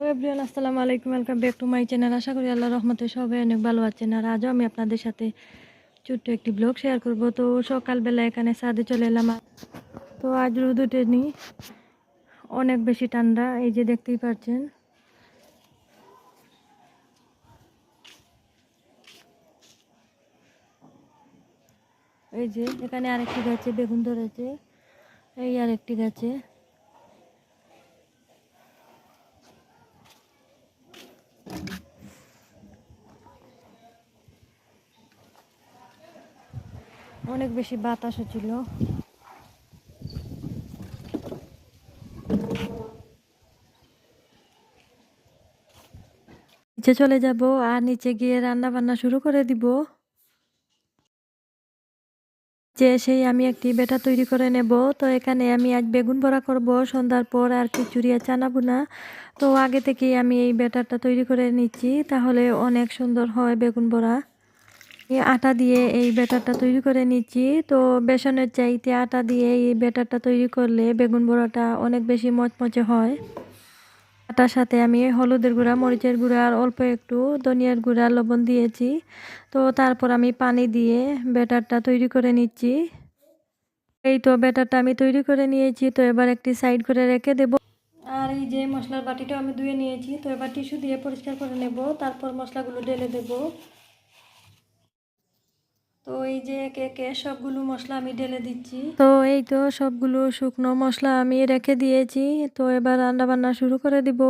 Everyone, আসসালামু আলাইকুম। Welcome back to my channel আশা করি আল্লাহ রহমতে সবাই অনেক ভালো আছেন। আর আজও আমি আপনাদের সাথে ছোট্ট একটি ব্লগ শেয়ার করব। তো সকালবেলা এখানে সাদে চলে এলাম। তো আজ রোদ উঠেনি অনেক বেশি ঠান্ডা, এই যে দেখতেই পাচ্ছেন। এই যে এখানে আরেকটি গাছে বেগুন ধরেছে। এই আরেকটি গাছে। অনেক বেশি বাতাস হচ্ছিল। নিচে চলে যাব আর নিচে গিয়ে রান্না বান্না শুরু করে দিব। যে সেই আমি একটি বেটা তৈরি করে নেব। তো এখানে আমি আজ বেগুন বড়া করব, সন্ধ্যার পর আর খিচুড়ি আর চানা বুনা তো আগে থেকেই আমি এই বেটারটা তৈরি করে নিচ্ছি, তাহলে অনেক সুন্দর হয় বেগুন এই আটা দিয়ে এই ব্যাটারটা তৈরি করে নিচ্ছি। তো বেসনের চাইতে আটা দিয়ে এই ব্যাটারটা তৈরি করলে বেগুন বড়াটা অনেক বেশি মচমচে হয়। আটার সাথে আমি হলুদের গুঁড়া, মরিচের গুঁড়া আর অল্প একটু ধনিয়ার গুঁড়া, লবণ দিয়েছি। তো তারপর আমি পানি দিয়ে ব্যাটারটা তৈরি করে নিচ্ছি। এই তো ব্যাটারটা আমি তৈরি করে নিয়েছি। তো এবার একটি সাইড করে রেখে দেব। আর এই যে মশলার বাটিটা আমি ধুয়ে নিয়েছি। তো এবার টিস্যু দিয়ে পরিষ্কার করে নেব। তারপর মশলাগুলো ঢেলে দেবো। তো এই যে একে সবগুলো মশলা আমি ঢেলে দিচ্ছি। তো এই তো সবগুলো শুকনো মশলা আমি রেখে দিয়েছি। তো এবার রান্না বান্না শুরু করে দিব।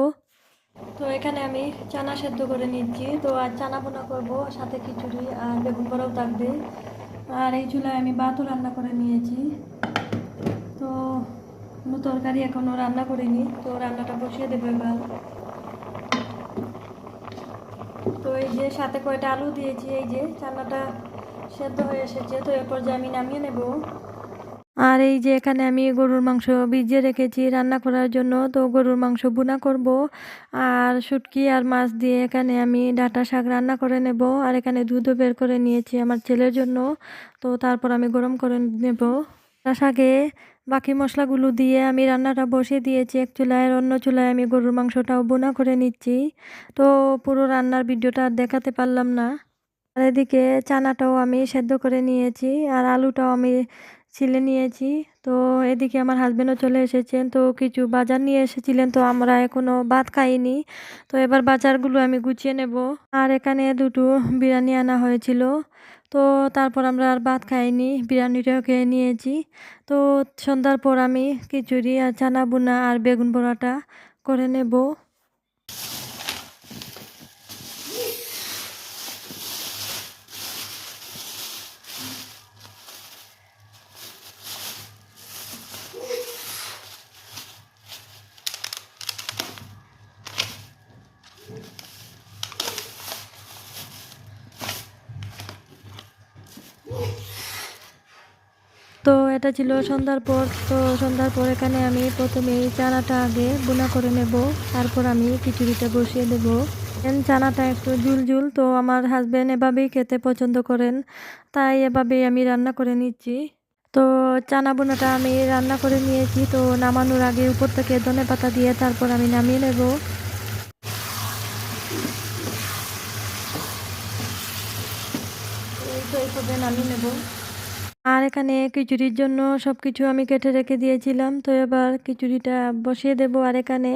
তো এখানে আমি চানা সেদ্ধ করে নিচ্ছি। তো আজ চানা বোনা করব সাথে খিচুড়ি আর বেগুন বড়াও থাকবে। আর এই চুলায় আমি ভাতও রান্না করে নিয়েছি। তো কোনো তরকারি এখনও রান্না করিনি। তো রান্নাটা বসিয়ে দেবো এবার। তো এই যে সাথে কয়টা আলু দিয়েছি এই যে চানাটা সেদ্ধ হয়ে এসেছে তো এরপর যে আমি নামিয়ে নেব। আর এই যে এখানে আমি গরুর মাংস ভিজিয়ে রেখেছি রান্না করার জন্য, তো গরুর মাংস বুনা করব। আর শুটকি আর মাছ দিয়ে এখানে আমি ডাটা শাক রান্না করে নেব। আর এখানে দুধও বের করে নিয়েছি আমার ছেলের জন্য, তো তারপর আমি গরম করে নেব। শাকে বাকি মশলাগুলো দিয়ে আমি রান্নাটা বসিয়ে দিয়েছি এক চুলায়, আর অন্য চুলায় আমি গরুর মাংসটাও বোনা করে নিচ্ছি। তো পুরো রান্নার ভিডিওটা আর দেখাতে পারলাম না। আর এদিকে চানাটাও আমি সেদ্ধ করে নিয়েছি আর আলুটাও আমি ছিলে নিয়েছি। তো এদিকে আমার হাজব্যান্ডও চলে এসেছেন, তো কিছু বাজার নিয়ে এসেছিলেন, তো আমরা এখনও ভাত খাইনি। তো এবার বাজারগুলো আমি গুছিয়ে নেব। আর এখানে দুটো বিরিয়ানি আনা হয়েছিল, তো তারপর আমরা আর ভাত খাইনি, বিরিয়ানিটাও খেয়ে নিয়েছি। তো সন্ধ্যার পর আমি খিচুড়ি আর চানা বুনা আর বেগুন বড়াটা করে নেব। তো এটা ছিল সন্ধ্যার পর, তো সন্ধ্যার পর এখানে আমি প্রথমে চানাটা আগে বোনা করে নেব। তারপর আমি খিচুড়িটা বসিয়ে দেব। চানাটা একটু ঝুল ঝুল, তো আমার হাজব্যান্ড এভাবেই খেতে পছন্দ করেন। তাই এভাবেই আমি রান্না করে নিচ্ছি। তো চানা বোনাটা আমি রান্না করে নিয়েছি, তো নামানোর আগে উপর থেকে ধনে পাতা দিয়ে তারপর আমি নামিয়ে নেব। এই তো এই নামিয়ে নেব। আর এখানে খিচুড়ির জন্য সব কিছু আমি কেটে রেখে দিয়েছিলাম। তো এবার খিচুড়িটা বসিয়ে দেব আর এখানে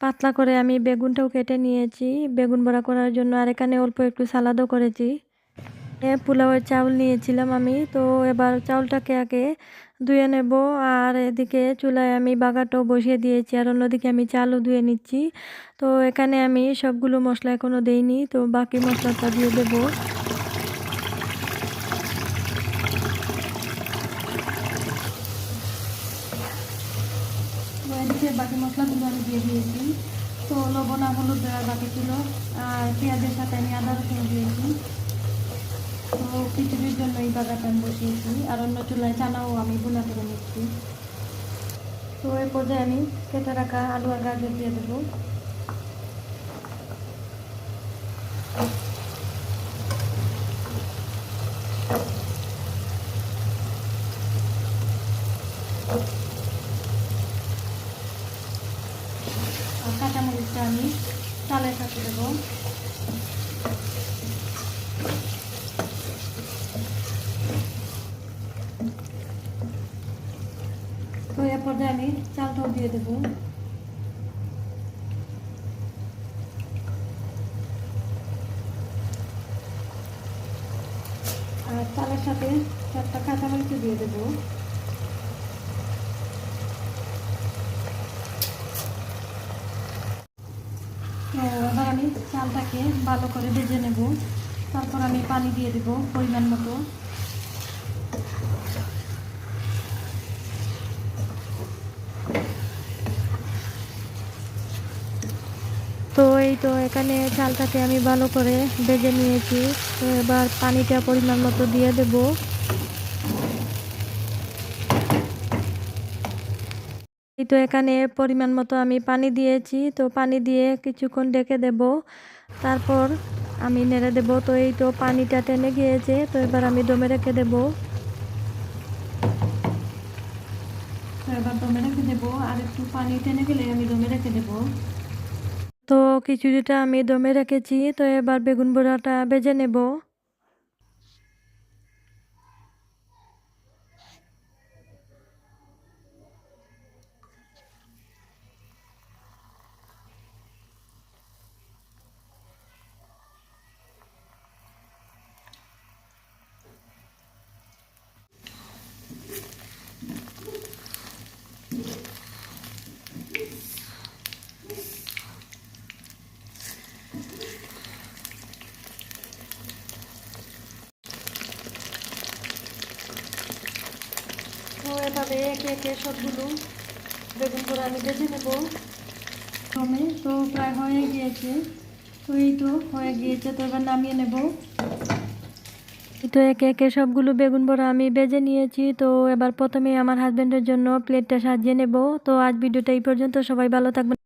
পাতলা করে আমি বেগুনটাও কেটে নিয়েছি। বেগুন বড়া করার জন্য আর এখানে অল্প একটু সালাদও করেছি। পোলাওয়ের চাউল নিয়েছিলাম আমি। তো এবার চাউলটাকে আগে ধুয়ে নেব আর এদিকে চুলায় আমি বাগাটাও বসিয়ে দিয়েছি আর অন্যদিকে আমি চালও ধুয়ে নিচ্ছি। তো এখানে আমি সবগুলো মশলা এখনও দেইনি। তো বাকি মশলাটা দিয়ে দেবো। এদিকে বাকি মশলাগুলো আমি দিয়ে দিয়েছি। তো লবণ আর হলুদ বাকি ছিল। আর পেঁয়াজের সাথে আমি আদা রসুন দিয়েছি। তো খিচুড়ির জন্য এই বাগাটা আমি বসিয়েছি। আর অন্য চুলায় চানাও আমি বোনা করে নিচ্ছি। তো এ পর্যায়ে আমি কেটে রাখা আলু আর গাজর দিয়ে দেবো। আর কাঁচামরিচটা আমি চালের সাথে দেবো। তো এর পর্যায়ে আমি চালটাও দিয়ে দেবো। আর চালের সাথে চারটা কাঁচামরিচ দিয়ে দেবো। তো এবার আমি চালটাকে ভালো করে ভেজে নেব। তারপর আমি পানি দিয়ে দেব পরিমাণ মতো। তো এই তো এখানে চালটাকে আমি ভালো করে ভেজে নিয়েছি। তো এবার পানিটা পরিমাণ মতো দিয়ে দেব। এই তো এখানে পরিমাণ মতো আমি পানি দিয়েছি। তো পানি দিয়ে কিছুক্ষণ ডেকে দেব। তারপর আমি নেড়ে দেব। তো এই তো পানিটা টেনে গিয়েছে। তো এবার আমি দমে রেখে দেব। তো এবার পানি আমি দমে রেখে তো আমি দমে রেখেছি। তো এবার বেগুন বড়াটা ভেজে নেব। তো এভাবে একে একে সবগুলো বেগুন করে আমি বেছে নেব। কমে তো প্রায় হয়ে গিয়েছে তো এই তো হয়ে গিয়েছে, তো এবার নামিয়ে নেব। তো একে একে সবগুলো বেগুন বড়া আমি বেজে নিয়েছি, তো এবার প্রথমে আমার হাজব্যান্ডের জন্য প্লেটটা সাজিয়ে নেব। তো আজ ভিডিওটা এই পর্যন্ত, সবাই ভালো থাকবেন।